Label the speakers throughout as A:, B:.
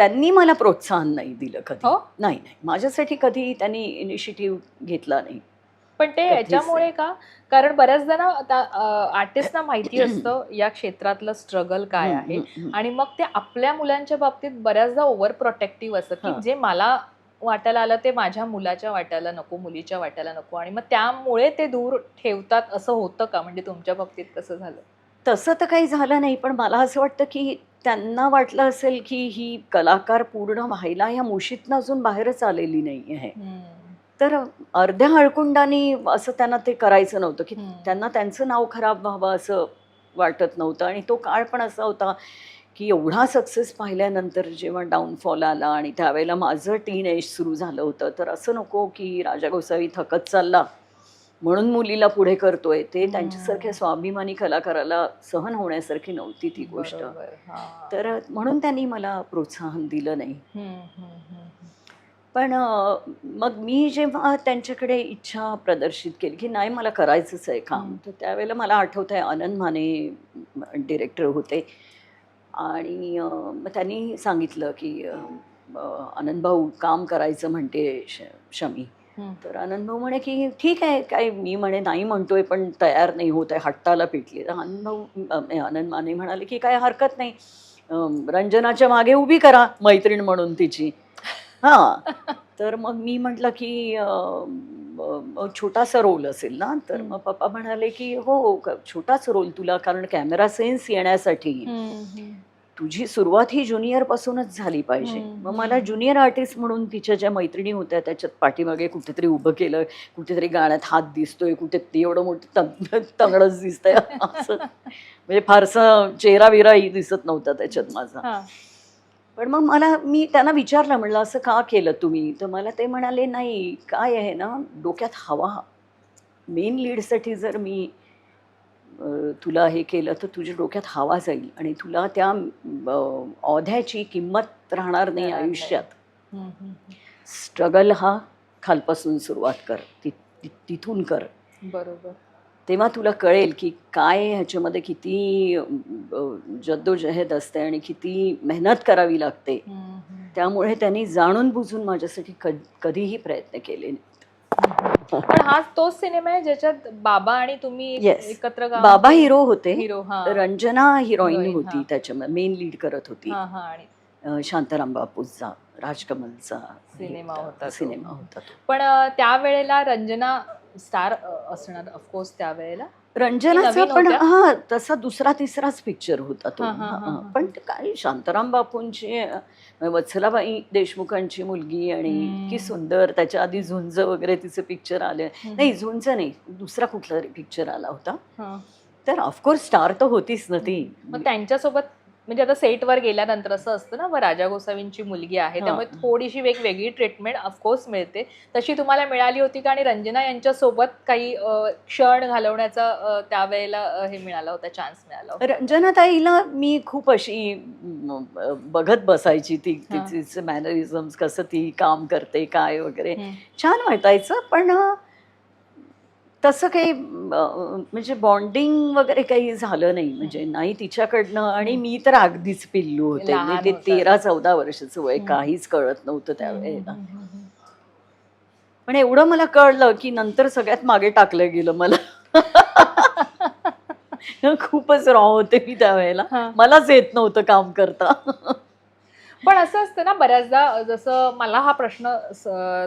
A: त्यांनी मला प्रोत्साहन नाही दिलं कधी.
B: हो?
A: नाही नाही. माझ्यासाठी कधी त्यांनी इनिशिएटिव्ह घेतला नाही.
B: पण ते याच्यामुळे का? कारण बऱ्याचदा ना आता आर्टिस्टना माहिती असतं या क्षेत्रातलं स्ट्रगल काय आहे. आणि मग ते आपल्या मुलांच्या बाबतीत बऱ्याचदा ओव्हर प्रोटेक्टिव्ह असतं. की जे मला वाटायला आलं ते माझ्या मुलाच्या वाट्याला नको मुलीच्या वाट्याला नको. आणि मग त्यामुळे ते दूर ठेवतात असं होतं का? म्हणजे तुमच्या बाबतीत कसं झालं?
A: तसं तर काही झालं नाही पण मला असं वाटतं की त्यांना वाटलं असेल की ही कलाकार पूर्ण व्हायला या मुशीतनं अजून बाहेरच आलेली नाही आहे तर अर्ध्या हळकुंडानी असं त्यांना ते करायचं नव्हतं की. त्यांना त्यांचं नाव खराब व्हावं असं वाटत नव्हतं. आणि तो काळ पण असा होता की एवढा सक्सेस पाहिल्यानंतर जेव्हा डाऊनफॉल आला आणि त्यावेळेला माझं टीन एज सुरू झालं होतं तर असं नको की राजा गोसावी थकत चालला. म्हणून मुलीला पुढे करतोय ते. त्यांच्यासारख्या स्वाभिमानी कलाकाराला सहन होण्यासारखी नव्हती ती गोष्ट. तर म्हणून त्यांनी मला प्रोत्साहन दिलं नाही. पण मग मी जेव्हा त्यांच्याकडे इच्छा प्रदर्शित केली की नाही मला करायचंच आहे काम. तर त्यावेळेला मला आठवत आहे आनंद माने डिरेक्टर होते आणि मग त्यांनी सांगितलं की आनंद भाऊ काम करायचं म्हणते श शमी. तर आनंद भाऊ म्हणे की ठीक आहे काय मी म्हणे नाही म्हणतोय पण तयार नाही होत आहे हट्टाला पेटली. तर आनंद भाऊ आनंद माने म्हणाले की काय हरकत नाही. रंजनाच्या मागे उभी करा मैत्रीण म्हणून तिची. हां. तर मग मी म्हटलं की छोटासा रोल असेल ना तर. मग पप्पा म्हणाले की हो छोटाच रोल तुला कारण कॅमेरा सेन्स येण्यासाठी. तुझी सुरुवात ही ज्युनियर पासूनच झाली पाहिजे. मग. मला ज्युनियर आर्टिस्ट म्हणून तिच्या ज्या मैत्रिणी होत्या त्याच्यात पाठीमागे कुठेतरी उभं केलं कुठेतरी गाण्यात हात दिसतोय कुठे ते एवढं मोठं तंग तंगडच दिसतंय असं. म्हणजे फारसा चेहरा बिराही दिसत नव्हता त्याच्यात माझा. पण मग मला मी त्यांना विचारलं म्हणलं असं का केलं तुम्ही? तर मला ते म्हणाले नाही काय आहे ना डोक्यात हवा. मेन लीडसाठी जर मी तुला हे केलं तर तुझ्या डोक्यात हवा जाईल आणि तुला त्या औध्याची किंमत राहणार नाही. आयुष्यात. स्ट्रगल हा खालपासून सुरुवात कर तिथून कर
B: बरोबर
A: तेव्हा तुला कळेल की काय ह्याच्यामध्ये किती जद्दोजहद असते आणि किती मेहनत करावी लागते. त्यामुळे त्यांनी जाणून बुजून माझ्यासाठी कध- कधीही प्रयत्न केले नाहीत.
B: पण हा तोच सिनेमा आहे ज्याच्यात बाबा आणि तुम्ही. एकत्र
A: बाबा हिरो होते
B: हिरो हा
A: रंजना हिरोईन
B: Heroine,
A: होती
B: हा.
A: त्याच्यामध्ये मेन लीड करत होती
B: हा हा आणि
A: अ, शांताराम बापूचा राजकमलचा
B: सिनेमा होता तो.
A: सिनेमा होता तो.
B: पण अ, त्यावेळेला रंजना स्टार असणार ऑफकोर्स त्यावेळेला
A: रंजनाचा पण? हा तसा दुसरा तिसराच पिक्चर होता तो. पण काय शांताराम बापूंची वत्सलाबाई देशमुखांची मुलगी आणि. इतकी सुंदर त्याच्या आधी झुंज वगैरे तिचे पिक्चर आले नाही झुंज नाही दुसरा कुठला पिक्चर आला होता. तर ऑफकोर्स स्टार तर होतीच ना ती
B: मग त्यांच्यासोबत म्हणजे आता सेटवर गेल्यानंतर असं असतं ना व राजा गोसावींची मुलगी आहे. त्यामुळे थोडीशी एक वेगळी ट्रीटमेंट ऑफकोर्स मिळते तशी तुम्हाला मिळाली होती का आणि रंजना यांच्यासोबत काही क्षण घालवण्याचा त्यावेळेला हे मिळाला होता चान्स मिळाला होता
A: रंजनाताईला मी खूप अशी बघत बसायची ती. तिचे मॅनरिझम्स कसं ती काम करते काय वगैरे. छान वाटायचं पण तसं काही म्हणजे बॉन्डिंग वगैरे काही झालं नाही म्हणजे नाही तिच्याकडनं आणि मी तर अगदीच पिल्लू होते म्हणजे ते
B: होता.
A: तेरा चौदा वर्षाचं वय. काहीच कळत नव्हतं त्यावेळेला. पण एवढं मला कळलं की नंतर सगळ्यात मागे टाकलं गेलं मला खूपच रॉ होते मी त्यावेळेला. मलाच येत नव्हतं काम करता
B: पण असं असतं ना बऱ्याचदा जसं मला हा प्रश्न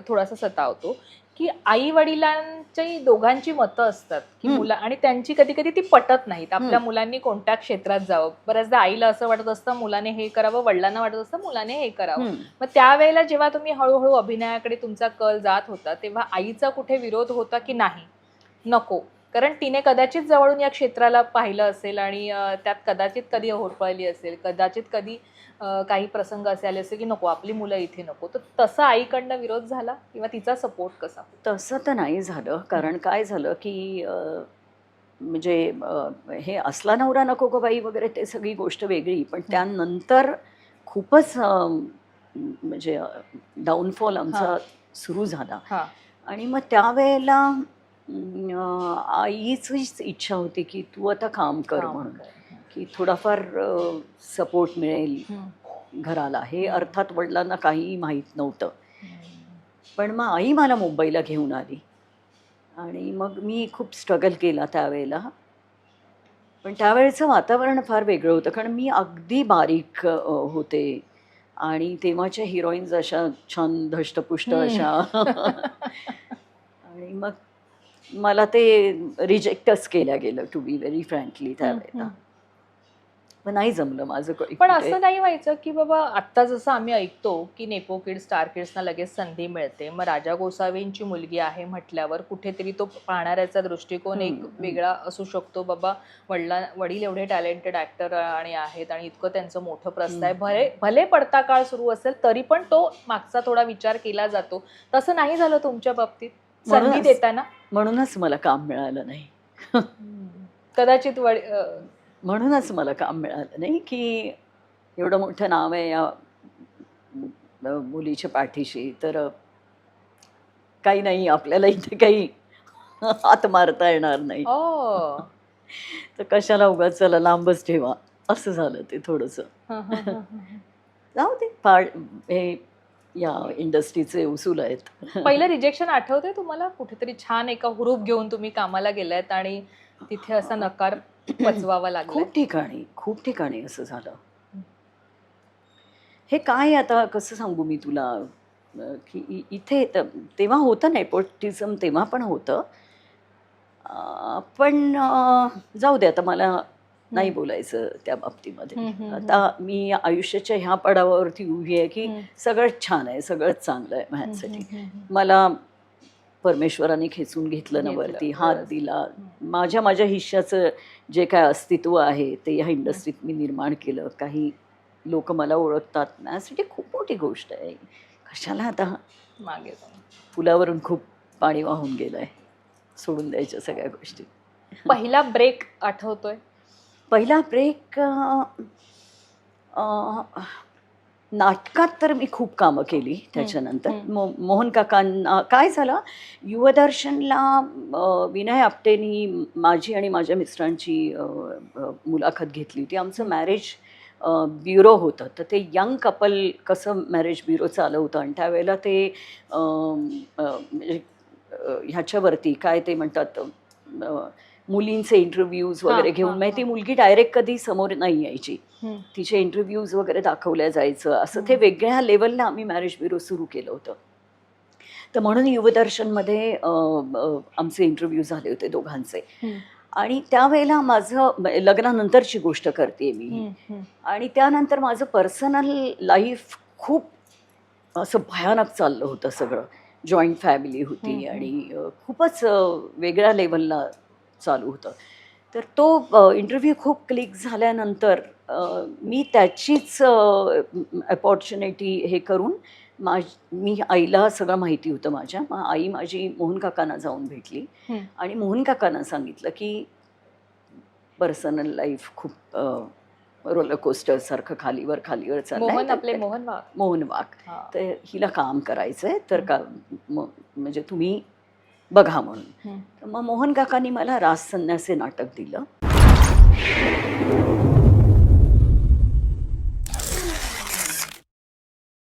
B: थोडासा सतावतो की आई वडिलांची दोघांची मतं असतात की. मुला आणि त्यांची कधी कधी ती पटत नाहीत आपल्या. मुलांनी कोणत्या क्षेत्रात जावं बऱ्याचदा आईला असं वाटत असतं मुलाने हे करावं वडिलांना वाटत असतं मुलाने हे करावं. मग त्यावेळेला जेव्हा तुम्ही हळूहळू अभिनयाकडे तुमचा कल जात होता तेव्हा आईचा कुठे विरोध होता की नाही नको कारण तिने कदाचित जवळून या क्षेत्राला पाहिलं असेल आणि त्यात कदाचित कधी होरपळली असेल कदाचित कधी काही प्रसंग असे आले असेल की नको आपली मुलं इथे नको. तर तसा आईकडनं विरोध झाला किंवा तिचा सपोर्ट कसा?
A: तसं तर नाही झालं. कारण काय झालं की म्हणजे हे असला नवरा नको गो बाई वगैरे ते सगळी गोष्ट वेगळी. पण त्यानंतर खूपच म्हणजे डाऊनफॉल आमचा. सुरू झाला. आणि मग त्यावेळेला आईचीच इच्छा होती की तू आता काम कर म्हणून. की थोडाफार सपोर्ट मिळेल. घराला. हे अर्थात वडिलांना काहीही माहीत नव्हतं. पण मग आई मला मुंबईला घेऊन आली. आणि मग मी खूप स्ट्रगल केला त्यावेळेला. पण त्यावेळेचं वातावरण फार वेगळं होतं. कारण मी अगदी बारीक होते. आणि तेव्हाच्या हिरोईन्स अशा छान धष्टपुष्ट. अशा. आणि मग मला ते रिजेक्टच केल्या गेलं टू बी व्हेरी फ्रँकली त्यावेळेला. मग नाही जमलं माझं
B: पण. असं नाही व्हायचं की बाबा आत्ता जसं आम्ही ऐकतो की नेपो किड स्टार किड्सना लगेच संधी मिळते मग राजा गोसावींची मुलगी आहे म्हटल्यावर कुठेतरी तो पाहणाऱ्याचा दृष्टिकोन एक. वेगळा असू शकतो बाबा वडिला वडील एवढे टॅलेंटेड ऍक्टर आणि आहेत आणि इतकं त्यांचं मोठं प्रस्ताव आहे. भले भले पडता काळ सुरू असेल तरी पण तो मागचा थोडा विचार केला जातो तसं नाही झालं तुमच्या बाबतीत संधी. देताना
A: म्हणूनच मला काम मिळालं नाही
B: कदाचित
A: म्हणूनच मला काम मिळालं नाही की एवढं मोठं नाव आहे या मुलीच्या पाठीशी. तर काही नाही आपल्याला इथे काही हात मारता येणार नाही.
B: ओ.
A: तर कशाला उगाच चला लांबच ठेवा. असं झालं ते थोडंसं. जाऊ दे फार हे या इंडस्ट्रीचे उसूल आहेत.
B: पहिलं रिजेक्शन आठवतंय तुम्हाला? कुठेतरी छान एका हुरूप घेऊन तुम्ही कामाला गेलायत आणि तिथे असा नकार पचवावा लागला
A: खूप ठिकाणी खूप ठिकाणी असं झालं. हे काय आता? कसं सांगू मी तुला? की इथे तेव्हा होतं नेपोटिझम तेव्हा पण होतं. पण जाऊ दे आता मला नाही बोलायचं त्या बाबतीमध्ये. आता मी आयुष्याच्या ह्या पडावावरती उभी आहे की. सगळंच छान आहे सगळंच चांगलं आहे माझ्यासाठी. मला परमेश्वराने खेचून घेतलं ना वरती हात. दिला. माझ्या माझ्या हिश्श्याचं जे काय अस्तित्व आहे ते ह्या इंडस्ट्रीत मी निर्माण केलं. काही लोक मला ओळखतात माझ्यासाठी खूप मोठी गोष्ट आहे. कशाला आता
B: मागे.
A: पुलावरून खूप पाणी वाहून गेलं आहे सोडून द्यायच्या सगळ्या गोष्टी.
B: पहिला ब्रेक आठवतोय?
A: पहिला ब्रेक नाटकात तर मी खूप कामं केली त्याच्यानंतर. मो मोहन काकांना काय झालं? युवदर्शनला विनय आपटेनी माझी आणि माझ्या मिस्टरांची मुलाखत घेतली. होती आमचं मॅरेज ब्युरो होतं. तर ते यंग कपल कसं मॅरेज ब्युरो चालवतं आणि त्यावेळेला ते म्हणजे ह्याच्यावरती काय ते म्हणतात मुलींचे इंटरव्ह्यूज वगैरे घेऊन म्हणजे ती. मुलगी डायरेक्ट कधी समोर नाही यायची. तिचे इंटरव्ह्यूज वगैरे दाखवल्या जायचं असं ते. वेगळ्या लेवलला आम्ही मॅरेज ब्युरो सुरू केलं होतं तर म्हणून युवदर्शनमध्ये आमचे इंटरव्ह्यू झाले होते दोघांचे. आणि त्यावेळेला माझं लग्नानंतरची गोष्ट करते मी. आणि त्यानंतर माझं पर्सनल लाईफ खूप असं भयानक चाललं होतं सगळं जॉईंट फॅमिली होती. आणि खूपच वेगळ्या लेवलला चालू होतं. तर तो इंटरव्ह्यू खूप क्लिक झाल्यानंतर मी त्याचीच अपॉर्च्युनिटी हे करून माझ मी आईला सगळं माहिती होतं माझ्या. मग आई माझी मोहन काकांना जाऊन भेटली. आणि मोहन काकांना सांगितलं की पर्सनल लाईफ खूप रोलर कोस्टर सारखं खालीवर खालीवर चाललंय.
B: मोहन आपले मोहन वाघ.
A: मोहन वाघ. तर हिला काम करायचं आहे तर का म- म्हणजे तुम्ही बघा म्हणून. मग मोहन काकांनी मला रास संन्यास नाटक दिलं.